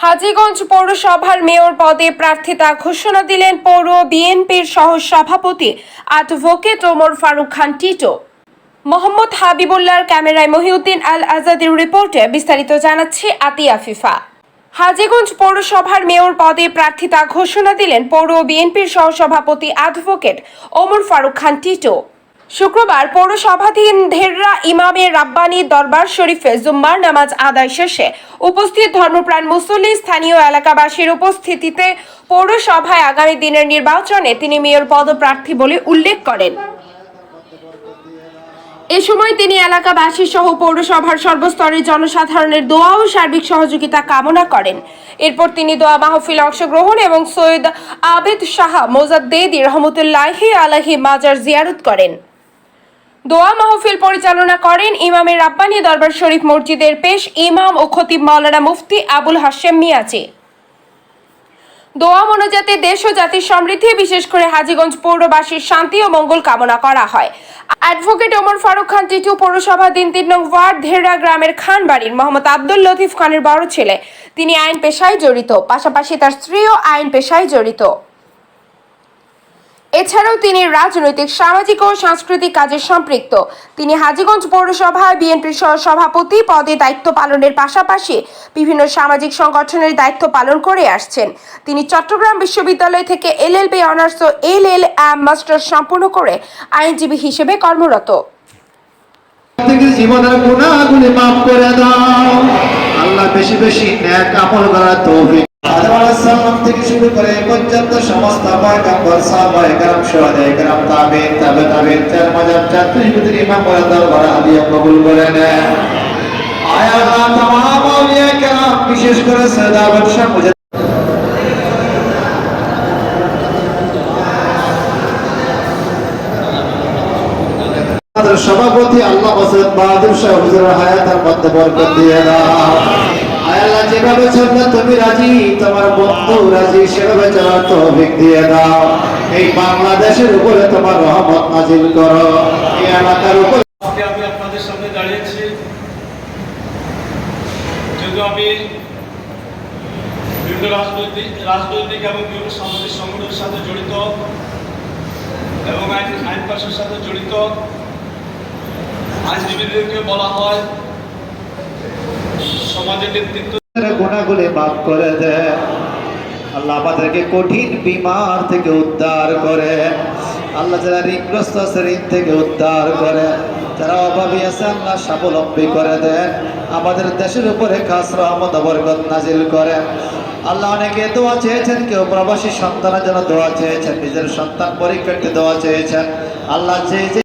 হাজীগঞ্জ পৌরসভার মেয়র পদে প্রার্থিতা ঘোষণা দিলেন পৌর বিএনপির সহ সভাপতি অ্যাডভোকেট ওমর ফারুক খান টিটো। মোহাম্মদ হাবিবুল্লাহর ক্যামেরায় মহিউদ্দিন আল আজাদের রিপোর্টে বিস্তারিত জানাচ্ছে আতিয়া ফিফা। হাজীগঞ্জ পৌরসভার মেয়র পদে প্রার্থিতা ঘোষণা দিলেন পৌর বিএনপির সহসভাপতি অ্যাডভোকেট ওমর ফারুক খান টিটো। শুক্রবার পৌরসভাধীন ধেররা ইমামে রাব্বানি দরবার শরীফে জুম্মার নামাজ আদায় শেষে উপস্থিত ধর্মপ্রাণ মুসল্লি স্থানীয় এলাকাবাসীর উপস্থিতিতে পৌরসভায় আগামী দিনের নির্বাচনে তিনি মেয়র পদপ্রার্থী বলে উল্লেখ করেন। এ সময় তিনি এলাকাবাসী সহ পৌরসভার সর্বস্তরের জনসাধারণের দোয়া ও সার্বিক সহযোগিতা কামনা করেন। এরপর তিনি দোয়া মাহফিলে অংশগ্রহণ এবং সৈয়দ আবেদ শাহ মোজাদ্দেদি রহমতুল্লাহি আলাহি মাজার জিয়ারত করেন। দোয়া মাহফিল পরিচালনা করেন ইমামের রাব্বানি দরবার শরীফ মসজিদের পেশ ইমাম ও খতিব মাওলানা মুফতি আবুল হাশেম মিয়াজি। দোয়া মনোজাতে দেশ ও জাতির সমৃদ্ধি, বিশেষ করে হাজীগঞ্জ পৌরবাসীর শান্তি ও মঙ্গল কামনা করা হয়। অ্যাডভোকেট ওমর ফারুক খান টিটু পৌরসভা দিন তিন নং ওয়ার্ড ধেররা গ্রামের খান বাড়ির মোহাম্মদ আব্দুল লতিফ খানের বড় ছেলে। তিনি আইন পেশায় জড়িত, পাশাপাশি তার স্ত্রীও আইন পেশায় জড়িত। এছাড়াও তিনি রাজনৈতিক, সামাজিক ও সাংস্কৃতিক কাজে সম্পৃক্ত। তিনি হাজীগঞ্জ পৌরসভায় বিএনপির সহ সভাপতি পদে দায়িত্ব পালনের পাশাপাশি বিভিন্ন সামাজিক সংগঠনের দায়িত্ব পালন করে আসছেন। তিনি চট্টগ্রাম বিশ্ববিদ্যালয় থেকে এলএলবি অনার্স ও এল এল এম মাস্টার সম্পূর্ণ করে আইনজীবী হিসেবে কর্মরত। জীবনের আদম আলাইহিস সালাম থেকে শুরু করে এই পর্যন্ত সমস্ত পয়গম্বর সাহাবায়ে کرام শুহাদায়ে کرام তাবিঈন তাবে তাবিঈন চার মাজাব চাত্রিশ ভিতরে ইমাম বলে দরবার হাদিয়া কবুল করে নেন আয়া তামাম আউলিয়া کرام বিশেষ করে সৈয়দ আবদ শাহ মুজাদ্দিদ আমাদের সভাপতি আল্লাহ হোসেন বাহাদুর শাহ হুজুরের হায়াতের মধ্যে বরকত দিয়ে দাও আয় রাজনৈতিক রাজনৈতিক এবং বিভিন্ন সামাজিক সংগঠনের সাথে জড়িত এবং আইন আইন পাশের সাথে জড়িত। আইনজীবীদেরকে বলা হয় সমাজের গুণাগুলি মাফ করে দে আল্লাহ আমাদেরকে কঠিন বিমার থেকে উদ্ধার করে। আল্লাহ যারা থেকে উদ্ধার করে। যারা অভাবী আছে, আল্লাহ স্বাবলম্বী করে দেন আমাদের দেশের উপরে খাস রহমত নাজিল করে। আল্লাহ অনেকে দোয়া চেয়েছেন, কেউ প্রবাসী সন্তানের জন্য দোয়া চেয়েছেন, নিজের সন্তান পরীক্ষার্থী দোয়া চেয়েছেন। আল্লাহ যে